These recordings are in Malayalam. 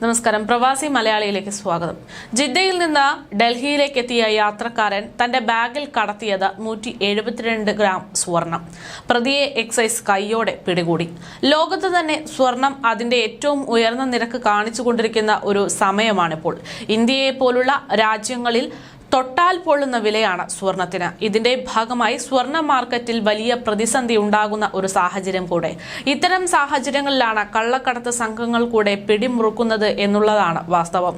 നമസ്കാരം. പ്രവാസി മലയാളിയിലേക്ക് സ്വാഗതം. ജിദ്ദയിൽ നിന്ന് ഡൽഹിയിലേക്ക് എത്തിയ യാത്രക്കാരൻ തന്റെ ബാഗിൽ കടത്തിയത് നൂറ്റി എഴുപത്തിരണ്ട് ഗ്രാം സ്വർണം. പ്രതിയെ എക്സൈസ് കൈയോടെ പിടികൂടി. ലോകത്ത് തന്നെ സ്വർണം അതിന്റെ ഏറ്റവും ഉയർന്ന നിരക്ക് കാണിച്ചുകൊണ്ടിരിക്കുന്ന ഒരു സമയമാണിപ്പോൾ. ഇന്ത്യയെ പോലുള്ള രാജ്യങ്ങളിൽ തൊട്ടാൽ പൊള്ളുന്ന വിലയാണ് സ്വർണത്തിന്. ഇതിന്റെ ഭാഗമായി സ്വർണ മാർക്കറ്റിൽ വലിയ പ്രതിസന്ധി ഉണ്ടാകുന്ന ഒരു സാഹചര്യം കൂടെ. ഇത്തരം സാഹചര്യങ്ങളിലാണ് കള്ളക്കടത്ത് സംഘങ്ങൾ കൂടെ പിടിമുറുക്കുന്നത് എന്നുള്ളതാണ് വാസ്തവം.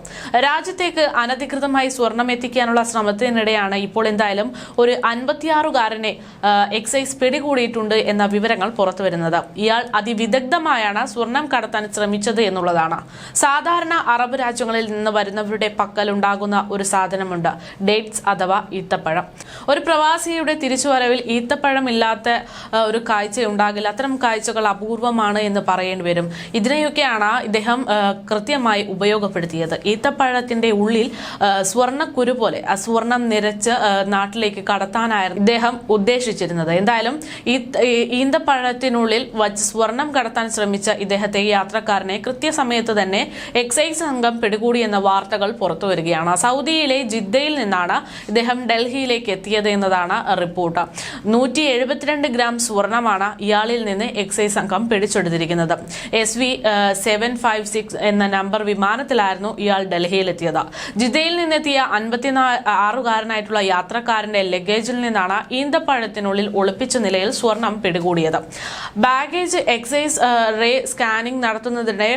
രാജ്യത്തേക്ക് അനധികൃതമായി സ്വർണം എത്തിക്കാനുള്ള ശ്രമത്തിനിടെയാണ് ഇപ്പോൾ എന്തായാലും ഒരു അൻപത്തിയാറുകാരനെ എക്സൈസ് പിടികൂടിയിട്ടുണ്ട് എന്ന വിവരങ്ങൾ പുറത്തു വരുന്നത് ഇയാൾ അതിവിദഗ്ധമായാണ് സ്വർണം കടത്താൻ ശ്രമിച്ചത് എന്നുള്ളതാണ്. സാധാരണ അറബ് രാജ്യങ്ങളിൽ നിന്ന് വരുന്നവരുടെ പക്കലുണ്ടാകുന്ന ഒരു സാധനമുണ്ട്. ഡേറ്റ്സ് അഥവാ ഈത്തപ്പഴം. ഒരു പ്രവാസിയുടെ തിരിച്ചുവരവിൽ ഈത്തപ്പഴം ഇല്ലാത്ത ഒരു കാഴ്ച ഉണ്ടാകില്ല അത്തരം കാഴ്ചകൾ അപൂർവമാണ് എന്ന് പറയേണ്ടി വരും. ഇതിനെയൊക്കെയാണ് ഇദ്ദേഹം കൃത്യമായി ഉപയോഗപ്പെടുത്തിയത്. ഈത്തപ്പഴത്തിന്റെ ഉള്ളിൽ സ്വർണ സ്വർണക്കുരു പോലെ ആ സ്വർണം നിരച്ച് നാട്ടിലേക്ക് കടത്താനായിരുന്നു ഇദ്ദേഹം ഉദ്ദേശിച്ചിരുന്നത്. എന്തായാലും ഈന്തപ്പഴത്തിനുള്ളിൽ വച്ച് സ്വർണം കടത്താൻ ശ്രമിച്ച ഇദ്ദേഹത്തെ യാത്രക്കാരനെ കൃത്യസമയത്ത് തന്നെ എക്സൈസ് സംഘം പിടികൂടി എന്ന വാർത്തകൾ പുറത്തു വരികയാണ് സൗദിയിലെ ജിദ്ദയിൽ നിന്നാണ് ഇദ്ദേഹം ഡൽഹിയിലേക്ക് എത്തിയത് എന്നതാണ് റിപ്പോർട്ട്. നൂറ്റി എഴുപത്തിരണ്ട് ഗ്രാം സ്വർണമാണ് ഇയാളിൽ നിന്ന് എക്സൈസ് സംഘം പിടിച്ചെടുത്തിരിക്കുന്നത്. S V seven five six എന്ന നമ്പർ വിമാനത്തിലായിരുന്നു ഇയാൾ ഡൽഹിയിലെത്തിയത്. ജിദ്ദയിൽ നിന്നെത്തിയ അൻപത്തിനാ ആറുകാരനായിട്ടുള്ള യാത്രക്കാരന്റെ ലഗേജിൽ നിന്നാണ് ഈന്തപ്പഴത്തിനുള്ളിൽ ഒളിപ്പിച്ച നിലയിൽ സ്വർണം പിടികൂടിയത്. ബാഗേജ് എക്സൈസ് റേ സ്കാനിംഗ് നടത്തുന്നതിനിടെ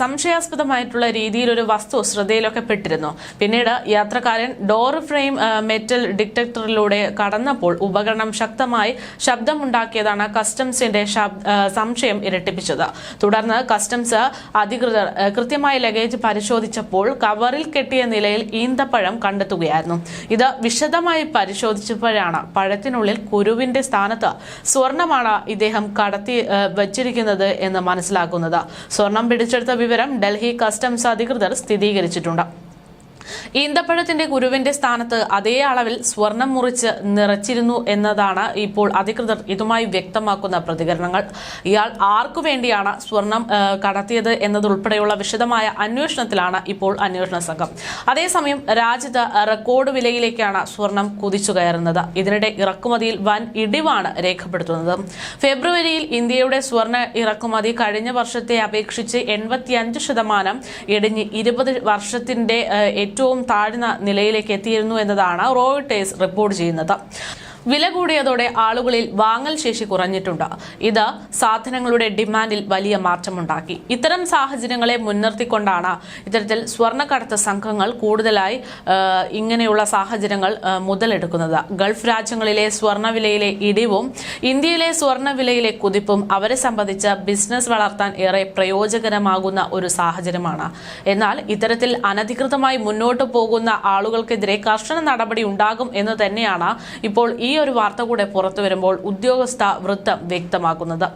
സംശയാസ്പദമായിട്ടുള്ള രീതിയിൽ ഒരു വസ്തു ശ്രദ്ധയിലൊക്കെ പെട്ടിരുന്നു. പിന്നീട് യാത്രക്കാരൻ ഡോർ ഫ്രെയിം മെറ്റൽ ഡിറ്റക്ടറിലൂടെ കടന്നപ്പോൾ ഉപകരണം ശക്തമായി ശബ്ദമുണ്ടാക്കിയതാണ് കസ്റ്റംസിന്റെ സംശയം ഇരട്ടിപ്പിച്ചത്. തുടർന്ന് കസ്റ്റംസ് അധികൃതർ കൃത്യമായി ലഗേജ് പരിശോധിച്ചപ്പോൾ കവറിൽ കെട്ടിയ നിലയിൽ ഈന്തപ്പഴം കണ്ടെത്തുകയായിരുന്നു. ഇത് വിശദമായി പരിശോധിച്ചപ്പോഴാണ് പഴത്തിനുള്ളിൽ കുരുവിന്റെ സ്ഥാനത്ത് സ്വർണമാണ് ഇദ്ദേഹം കടത്തി വച്ചിരിക്കുന്നത് എന്ന് മനസ്സിലാക്കുന്നത്. സ്വർണം പിടിച്ചെടുത്ത വിവരം ഡൽഹി കസ്റ്റംസ് അധികൃതർ സ്ഥിരീകരിച്ചിട്ടുണ്ട്. ഈന്തപ്പഴത്തിന്റെ കുരുവിന്റെ സ്ഥാനത്ത് അതേ അളവിൽ സ്വർണം മുറിച്ച് നിറച്ചിരുന്നു എന്നതാണ് ഇപ്പോൾ അധികൃതർ ഇതുമായി വ്യക്തമാക്കുന്ന പ്രതികരണങ്ങൾ. ഇയാൾ ആർക്കു വേണ്ടിയാണ് സ്വർണം കടത്തിയത് എന്നതുൾപ്പെടെയുള്ള വിശദമായ അന്വേഷണത്തിലാണ് ഇപ്പോൾ അന്വേഷണ സംഘം. അതേസമയം രാജ്യത്ത് റെക്കോർഡ് വിലയിലേക്കാണ് സ്വർണം കുതിച്ചു കയറുന്നത്. ഇതിനിടെ ഇറക്കുമതിയിൽ വൻ ഇടിവാണ് രേഖപ്പെടുത്തുന്നത്. ഫെബ്രുവരിയിൽ ഇന്ത്യയുടെ സ്വർണ ഇറക്കുമതി കഴിഞ്ഞ വർഷത്തെ അപേക്ഷിച്ച് എൺപത്തിയഞ്ച് ശതമാനം ഇടിഞ്ഞ് ഇരുപത് വർഷത്തിന്റെ ഏഹ്, ഏറ്റവും താഴ്ന്ന നിലയിലേക്ക് എത്തിയിരുന്നു എന്നതാണ് റോയിട്ടേഴ്സ് റിപ്പോർട്ട് ചെയ്യുന്നത്. വില കൂടിയതോടെ ആളുകളിൽ വാങ്ങൽ ശേഷി കുറഞ്ഞിട്ടുണ്ട്. ഇത് സാധനങ്ങളുടെ ഡിമാൻഡിൽ വലിയ മാറ്റമുണ്ടാക്കി. ഇത്തരം സാഹചര്യങ്ങളെ മുൻനിർത്തിക്കൊണ്ടാണ് ഇത്തരത്തിൽ സ്വർണക്കടത്ത് സംഘങ്ങൾ കൂടുതലായി ഇങ്ങനെയുള്ള സാഹചര്യങ്ങൾ മുതലെടുക്കുന്നത്. ഗൾഫ് രാജ്യങ്ങളിലെ സ്വർണവിലയിലെ ഇടിവും ഇന്ത്യയിലെ സ്വർണവിലയിലെ കുതിപ്പും അവരെ സംബന്ധിച്ച് ബിസിനസ് വളർത്താൻ ഏറെ പ്രയോജനകരമാകുന്ന ഒരു സാഹചര്യമാണ്. എന്നാൽ ഇത്തരത്തിൽ അനധികൃതമായി മുന്നോട്ട് പോകുന്ന ആളുകൾക്കെതിരെ കർശന നടപടി ഉണ്ടാകും എന്ന് തന്നെയാണ് ഇപ്പോൾ ഈ ഒരു വാർത്ത കൂടെ പുറത്തു വരുമ്പോൾ ഉദ്യോഗസ്ഥ വൃത്തം വ്യക്തമാക്കുന്നത്.